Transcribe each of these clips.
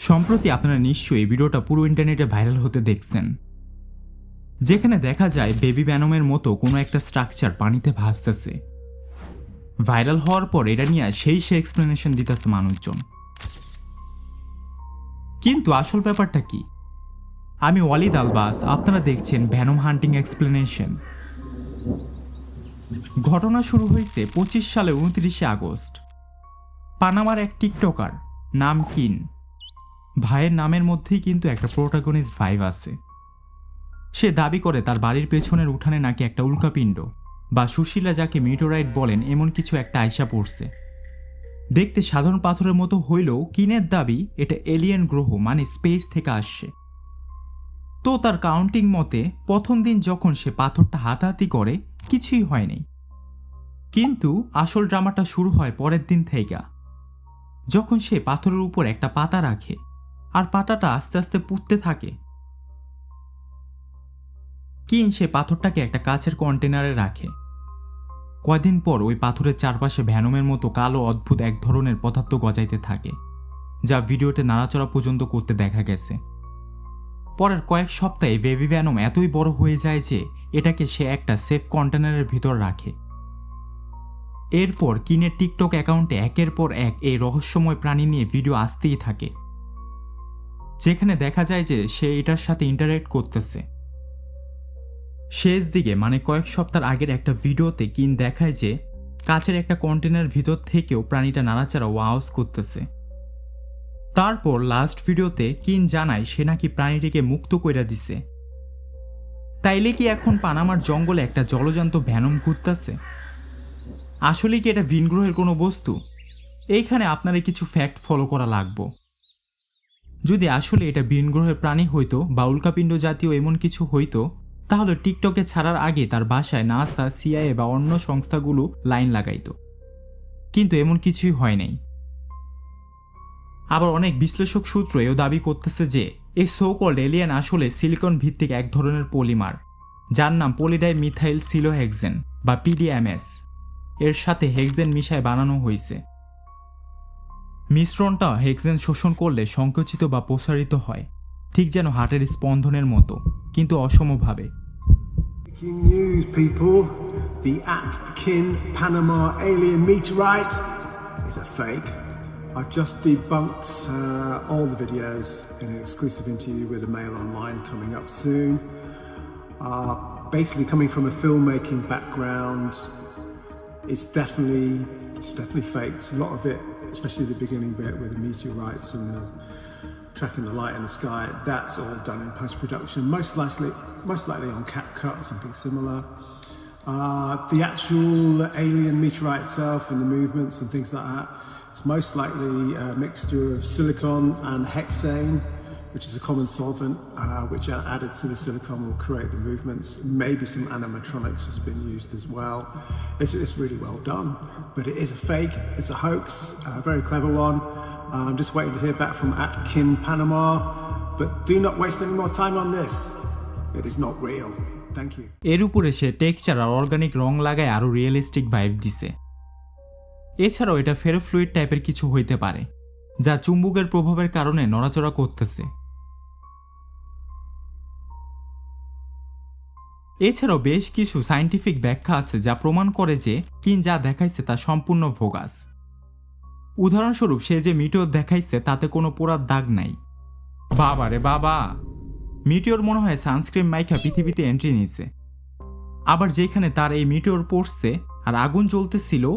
সম্প্রতি আপনারা নিশ্চয়ই ভিডিওটা পুরো ইন্টারনেটে ভাইরাল হতে দেখছেন। যেখানে দেখা যায় বেবি ব্যানমের মতো কোনো একটা স্ট্রাকচার পানিতে ভাসতেছে। ভাইরাল হওয়ার পর এটা নিয়ে সেই সে এক্সপ্লেনেশন দিতেছে মানুষজন। কিন্তু আসল ব্যাপারটা কি? আমি ওয়ালিদ আলবাস, আপনারা দেখছেন ভ্যানম হান্টিং এক্সপ্লেনেশন। ঘটনা শুরু হয়েছে পঁচিশ সালে উনত্রিশে আগস্ট। পানামার এক টিকটকার, নাম কিন। ভাইয়ের নামের মধ্যেই কিন্তু একটা প্রোটাগনিস্ট ভাইভ আছে। সে দাবি করে তার বাড়ির পেছনের উঠানে নাকি একটা উল্কাপিণ্ড বা সুশীলা যাকে মিটোরাইট বলেন এমন কিছু একটা আয়সা পড়ছে। দেখতে সাধারণ পাথরের মতো হইলেও কিনের দাবি এটা এলিয়েন গ্রহ মানে স্পেস থেকে আসছে। তো তার কাউন্টিং মতে প্রথম দিন যখন সে পাথরটা হাতাহাতি করে, কিছুই হয়নি। কিন্তু আসল ড্রামাটা শুরু হয় পরের দিন থেকে যখন সে পাথরের উপর একটা পাতা রাখে আর পাতাটা আস্তে আস্তে পুড়তে থাকে। কিন সে পাথরটাকে একটা কাছের কন্টেনারে রাখে। কয়দিন পর ওই পাথরের চারপাশে ভ্যানমের মতো কালো, অদ্ভুত এক ধরনের পদার্থ গজাইতে থাকে, যা ভিডিওতে নাড়াচড়া পর্যন্ত করতে দেখা গেছে। পরের কয়েক সপ্তাহে বেবি ভ্যানম এতই বড় হয়ে যায় যে এটাকে সে একটা সেফ কন্টেনারের ভিতর রাখে। এরপর কিনের টিকটক অ্যাকাউন্টে একের পর এক এই রহস্যময় প্রাণী নিয়ে ভিডিও আসতেই থাকে। যেখানে দেখা যায় যে সে এটার সাথে ইন্টারেক্ট করতেছে। শেষ দিকে মানে কয়েক সপ্তাহ আগের একটা ভিডিওতে কিন দেখায় যে কাছের একটা কন্টেনার ভিতর থেকেও প্রাণীটা নাড়াচাড়া ওয়াউস করতেছে। তারপর লাস্ট ভিডিওতে কিন জানায় সে নাকি প্রাণীটিকে মুক্ত কইরা দিছে। তাইলে কি এখন পানামার জঙ্গলে একটা জলজান্ত ভ্যানম ঘুরতেছে? আসলে কি এটা ভিনগ্রহের কোনো বস্তু? এইখানে আপনার কিছু ফ্যাক্ট ফলো করা লাগবো। যদি আসলে এটা ভিনগ্রহের প্রাণী হইতো বা উল্কাপিণ্ড জাতীয় এমন কিছু হইতো, তাহলে টিকটকে ছাড়ার আগে তার বাসায় নাসা, সিআইএ বা অন্য সংস্থাগুলো লাইন লাগাইত। কিন্তু এমন কিছুই হয় নাই। আবার অনেক বিশ্লেষক সূত্র এও দাবি করতেছে যে, এই সোকল্ড এলিয়ান আসলে সিলিকন ভিত্তিক এক ধরনের পলিমার, যার নাম পলিডাই মিথাইল সিলোহেক্সেন বা পিডিএমএস এর সাথে হেক্সেন মিশায় বানানো হয়েছে মিশ্রণটা হেক্সেন শোষণ করলে সংকুচিত বা প্রসারিত হয় ঠিক যেন হার্টের স্পন্দনের মতো কিন্তু অসমভাবে people. The Atkin Panama alien meteorite is a fake. I've just debunked uh, all the videos in an exclusive interview with a Mail Online coming up soon. Uh, basically, coming from a filmmaking background, it's definitely it's definitely faked. A lot of it, especially the beginning bit with the meteorites and the tracking the light in the sky, that's all done in post production. Most likely, most likely on CapCut or something similar. Uh, the actual alien meteorite itself and the movements and things like that, it's most likely a mixture of silicon and hexane, which is a common solvent, uh, which are added to the silicon will create the movements. Maybe some animatronics has been used as well. It's, it's really well done, but it is a fake. It's a hoax, a very clever one. Uh, I'm just waiting to hear back from Atkin Panama, but do not waste any more time on this. It is not real. Thank you. এর উপরে সে texture আর organic রং লাগায় আরও realistic vibe দিছে এছাড়াও এটা ferrofluid টাইপের কিছু হইতে পারে যা চুম্বকের প্রভাবের কারণে নড়াচড়া করতেছে এছাড়াও বেশ কিছু সায়েন্টিফিক ব্যাখ্যা আছে যা প্রমাণ করে যে কিন যা দেখাইছে তা সম্পূর্ণ ভোগাস। উদাহরণস্বরূপ, সে যে মিটিওর দেখাইছে তাতে কোনো পোড়ার দাগ নাই। বাবা রে বাবা! মিটিওর মনে হয় সানস্ক্রিন মাইকা পৃথিবীতে এন্ট্রি নিয়েছে। আবার যেখানে তার এই মিটিওর পড়ছে আর আগুন জ্বলতেছিল,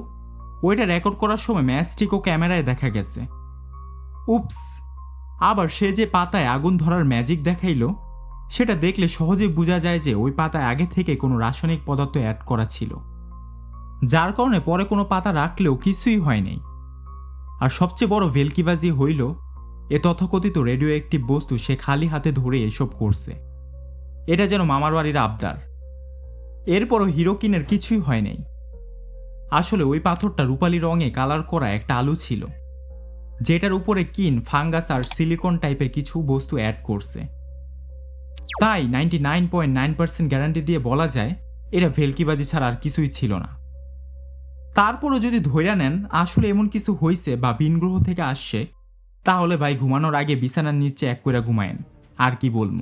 ওইটা রেকর্ড করার সময় ম্যাচটিক ও ক্যামেরায় দেখা গেছে। উপস আবার সে যে পাতায় আগুন ধরার ম্যাজিক দেখাইলো সেটা দেখলে সহজেই বোঝা যায় যে ওই পাতায় আগে থেকে কোনো রাসায়নিক পদার্থ অ্যাড করা ছিল। যার কারণে পরে কোনো পাতা রাখলেও কিছুই হয়নি। আর সবচেয়ে বড় ভেলকিবাজি হইল, এ তথাকথিত রেডিও একটি বস্তু সে খালি হাতে ধরে এসব করছে। এটা যেন মামার বাড়ির আবদার। এরপরও হিরোকিনের কিছুই হয় নাই আসলে ওই পাথরটা রূপালি রঙে কালার করা একটা আলু ছিল, যেটার উপরে কিন, ফাঙ্গাস আর সিলিকন টাইপের কিছু বস্তু অ্যাড করছে। তাই ninety nine point nine percent guarantee দিয়ে বলা যায়, এটা ভেলকিবাজি ছাড়া আর কিছুই ছিল না। তারপরও যদি ধৈর্য নেন, আসলে এমন কিছু হয়েছে বা বিনগ্রহ থেকে আসছে, তাহলে ভাই ঘুমানোর আগে বিছানার নিচে এক করে ঘুমায়েন। আর কি বলব